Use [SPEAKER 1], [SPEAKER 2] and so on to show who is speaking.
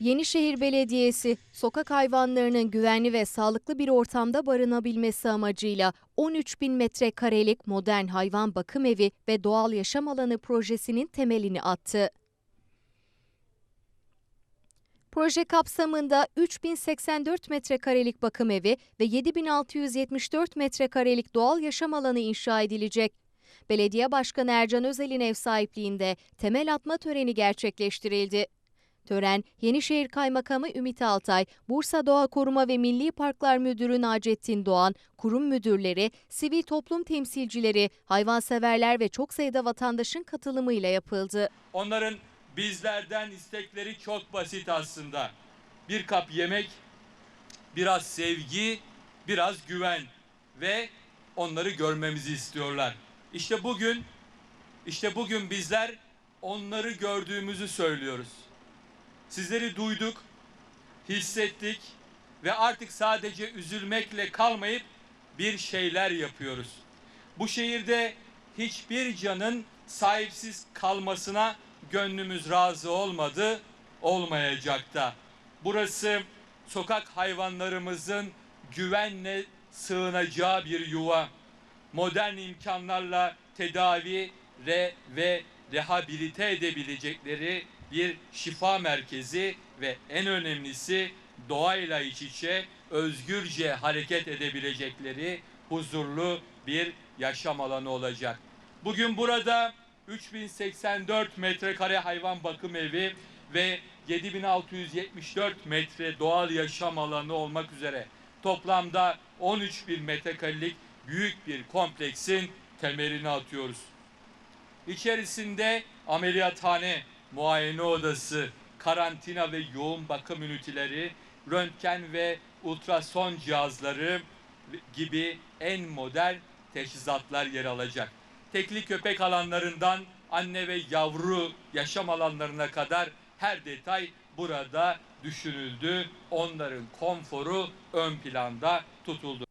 [SPEAKER 1] Yenişehir Belediyesi, sokak hayvanlarının güvenli ve sağlıklı bir ortamda barınabilmesi amacıyla 13 bin metrekarelik modern hayvan bakım evi ve doğal yaşam alanı projesinin temelini attı. Proje kapsamında 3084 metrekarelik bakım evi ve 7674 metrekarelik doğal yaşam alanı inşa edilecek. Belediye Başkanı Ercan Özel'in ev sahipliğinde temel atma töreni gerçekleştirildi. Tören, Yenişehir Kaymakamı Ümit Altay, Bursa Doğa Koruma ve Milli Parklar Müdürü Nacettin Doğan, kurum müdürleri, sivil toplum temsilcileri, hayvanseverler ve çok sayıda vatandaşın katılımıyla yapıldı.
[SPEAKER 2] Onların bizlerden istekleri çok basit aslında. Bir kap yemek, biraz sevgi, biraz güven ve onları görmemizi istiyorlar. İşte bugün işte bugün bizler onları gördüğümüzü söylüyoruz. Sizleri duyduk, hissettik ve artık sadece üzülmekle kalmayıp bir şeyler yapıyoruz. Bu şehirde hiçbir canın sahipsiz kalmasına gönlümüz razı olmadı, olmayacak da. Burası sokak hayvanlarımızın güvenle sığınacağı bir yuva. Modern imkanlarla tedavi re ve rehabilite edebilecekleri bir şifa merkezi ve en önemlisi doğayla iç içe özgürce hareket edebilecekleri huzurlu bir yaşam alanı olacak. Bugün burada 3084 metrekare hayvan bakım evi ve 7674 metre doğal yaşam alanı olmak üzere toplamda 13 bin metrekarelik büyük bir kompleksin temelini atıyoruz. İçerisinde ameliyathane, muayene odası, karantina ve yoğun bakım üniteleri, röntgen ve ultrason cihazları gibi en modern teçhizatlar yer alacak. Tekli köpek alanlarından anne ve yavru yaşam alanlarına kadar her detay burada düşünüldü. Onların konforu ön planda tutuldu.